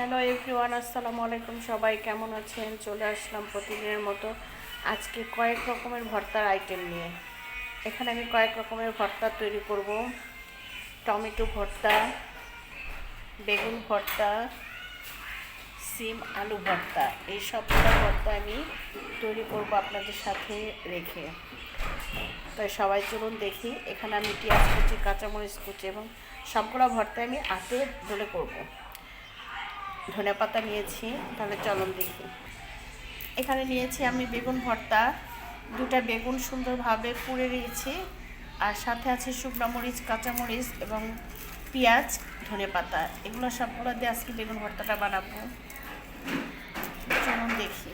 Hello everyone, আসসালামু আলাইকুম। সবাই কেমন আছেন? চলে আসলাম প্রতিদিনের মতো আজকে কয়েক রকমের ভর্তার আইটেম নিয়ে। এখানে আমি কয়েক রকমের ভর্তা তৈরি করব। টমেটো ভর্তা, বেগুন ভর্তা, সিম, আলু ভর্তা। এই সবগুলো ভর্তা আমি তৈরি করব আপনাদের সাথে রেখে। তাই সবাই চলুন দেখি। এখানে আমি পেঁয়াজ কুচি, কাঁচামরিচ কুচি এবং সবগুলো ভর্তা আমি হাতে ডলে করব। ধনে পাতা নিয়েছি, তাহলে চলুন দেখি। এখানে নিয়েছি আমি বেগুন ভর্তা, দুটা বেগুন সুন্দরভাবে পুড়ে নিয়েছি, আর সাথে আছে শুকনো মরিচ কাঁচামরিচ এবং পেঁয়াজ, ধনে পাতা। এগুলো সবগুলো দিয়ে আজকে বেগুন ভর্তাটা বানাবো। চলুন দেখি।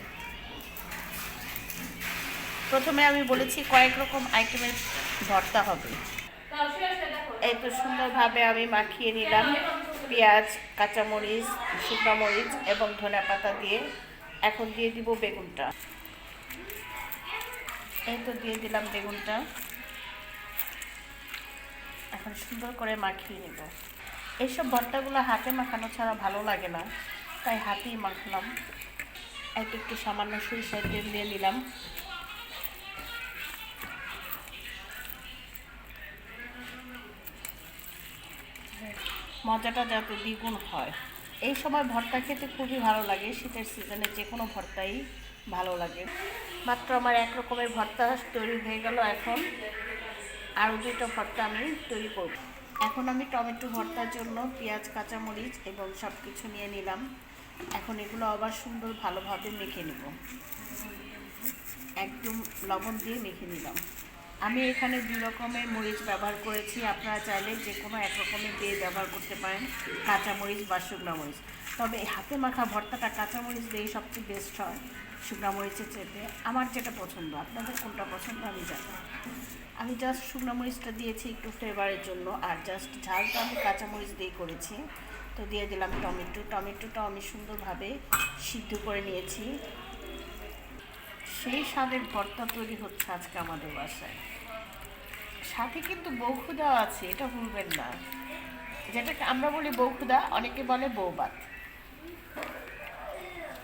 প্রথমে আমি বলেছি কয়েক রকম আইটেমের ভর্তা হবে। এই তো সুন্দরভাবে আমি মাখিয়ে নিলাম। পেঁয়াজ, কাঁচামরিচ, শুকনো মরিচ এবং ধনে পাতা দিয়ে এখন দিয়ে দিব বেগুনটা। এই তো দিয়ে দিলাম বেগুনটা। এখন সুন্দর করে মাখিয়ে নিব। এইসব ভর্তাগুলো হাতে মাখানো ছাড়া ভালো লাগে না, তাই হাতেই মাখলাম। এক একটু সামান্য সরিষার তেল দিয়ে নিলাম। মজাটা যাতে দ্বিগুণ হয়। এই সময় ভর্তা খেতে খুবই ভালো লাগে, শীতের সিজনে যে কোনো ভর্তাই ভালো লাগে। মাত্র আমার এক রকমের ভর্তা তৈরি হয়ে গেল এখন। আরও দুটো ভর্তা আমি তৈরি করব। এখন আমি টমেটো ভর্তার জন্য পেঁয়াজ, কাঁচামরিচ এবং সব কিছু নিয়ে নিলাম। এখন এগুলো আবার সুন্দর ভালোভাবে মেখে নেব। একদম লবণ দিয়ে মেখে নিলাম। আমি এখানে দু রকমের মরিচ ব্যবহার করেছি। আপনারা চাইলে যে কোনো এক রকমের দিয়ে ব্যবহার করতে পারেন। কাঁচামরিচ বা শুকনো মরিচ। তবে হাতে মাখা ভর্তাটা কাঁচামরিচ দিয়েই সবচেয়ে বেস্ট হয়, শুকনো মরিচের চেপে আমার যেটা পছন্দ, আপনাদের কোনটা পছন্দ আমি জানি। আমি জাস্ট শুকনো মরিচটা দিয়েছি একটু ফ্লেভারের জন্য, আর জাস্ট ঝালটা আমি কাঁচামরিচ দিয়ে করেছি। তো দিয়ে দিলাম টমেটো। টমেটোটাও আমি সুন্দরভাবে সিদ্ধ করে নিয়েছি। সেই স্বাদের ভর্তা তৈরি হচ্ছে আজকে আমাদের বাসায়। সাথে কিন্তু বৌখুদাও আছে এটা ভুলবেন না। যেটাকে আমরা বলি বৌখুদা অনেকে বলে বৌবাত।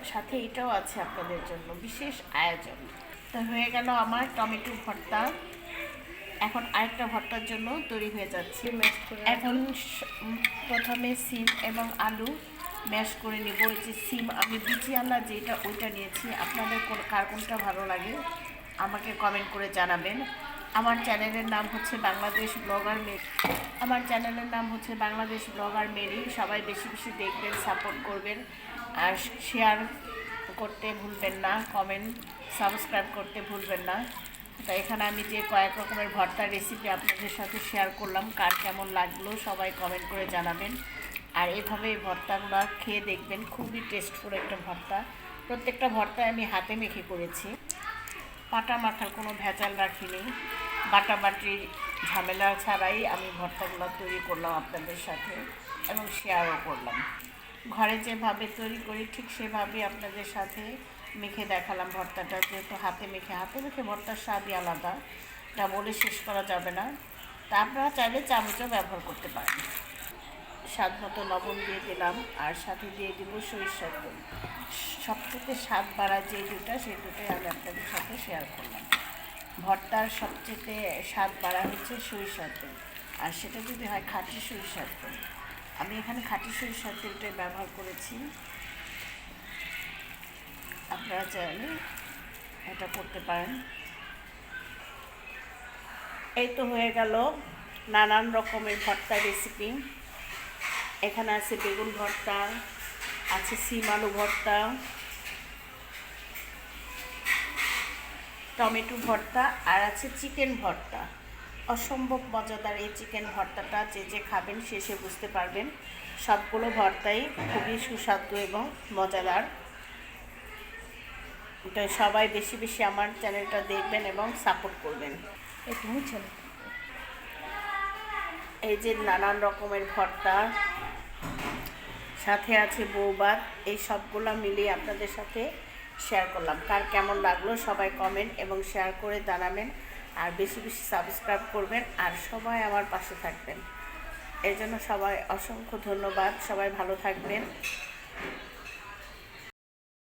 সাথে এটাও আছে আপনাদের জন্য বিশেষ আয়োজন। তো হয়ে গেল আমার টমেটো ভর্তা। এখন আরেকটা ভর্তার জন্য তৈরি হয়ে যাচ্ছে। এখন প্রথমে সিম এবং আলু ম্যাশ করে নেব। এই যে সিম, আমি বিচিয়ালা যেটা ওইটা নিয়েছি। আপনাদের কোন, কার কোনটা ভালো লাগে, আমাকে কমেন্ট করে জানাবেন। আমার চ্যানেলের নাম হচ্ছে বাংলাদেশ ব্লগার মেরি আমার চ্যানেলের নাম হচ্ছে বাংলাদেশ ব্লগার মেরি। সবাই বেশি বেশি দেখবেন সাপোর্ট করবেন। আর শেয়ার করতে ভুলবেন না কমেন্ট সাবস্ক্রাইব করতে ভুলবেন না। তো এখানে আমি যে কয়েক রকমের ভর্তার রেসিপি আপনাদের সাথে শেয়ার করলাম, কার কেমন লাগল, সবাই কমেন্ট করে জানাবেন। আর এভাবে এই ভর্তাগুলো খেয়ে দেখবেন, খুবই টেস্টফুল একটা ভর্তা। প্রত্যেকটা ভর্তায় আমি হাতে মেখে করেছি। পাটা মাখার কোনো ভেজাল রাখিনি। বাটাবাটি ঝামেলা ছাড়াই আমি ভর্তাগুলো তৈরি করলাম আপনাদের সাথে এবং শেয়ারও করলাম। ঘরে যেভাবে তৈরি করি ঠিক সেভাবে আপনাদের সাথে মেখে দেখালাম ভর্তাটা। যেহেতু হাতে মেখে হাতে মেখে ভর্তার স্বাদই আলাদা। তা বলে শেষ করা যাবে না। তা আপনারা চাইলে চামচও ব্যবহার করতে পারেন। স্বাদ মতো লবণ দিয়ে দিলাম, আর সাথে দিয়ে দিব সরিষার তেল। সবথেকে স্বাদ বাড়া যে দুটা, সেই দুটোই আমি আপনাদের সাথে শেয়ার করলাম। ভর্তার সবচেয়ে স্বাদ বাড়া হচ্ছে সরিষার তেল। আর সেটা যদি হয় খাঁটি সরিষার তেল। আমি এখানে খাঁটি সরিষার তেলটাই ব্যবহার করেছি। আপনারা চাইলে এটা করতে পারেন। এই তো হয়ে গেল নানান রকমের ভর্তা রেসিপি এখানে আছে বেগুন ভর্তা আছে সিম আলু ভর্তা টমেটো ভর্তা আর আছে চিকেন ভর্তা। অসম্ভব মজাদার এই চিকেন ভর্তাটা যে যে খাবেন সে সে বুঝতে পারবেন। সবগুলো ভর্তাই খুবই সুস্বাদু এবং মজাদার। তো সবাই বেশি বেশি আমার চ্যানেলটা দেখবেন এবং সাপোর্ট করবেন। এই যে নানান রকমের ভর্তা সাথে আছে বউবার। এই সবগুলো মিলিয়ে আপনাদের সাথে শেয়ার করলাম। কার কেমন লাগল সবাই কমেন্ট এবং শেয়ার করে জানাবেন। আর বেশি বেশি সাবস্ক্রাইব করবেন আর সবাই আমার পাশে থাকবেন। এর জন্য সবাই অসংখ্য ধন্যবাদ। সবাই ভালো থাকবেন।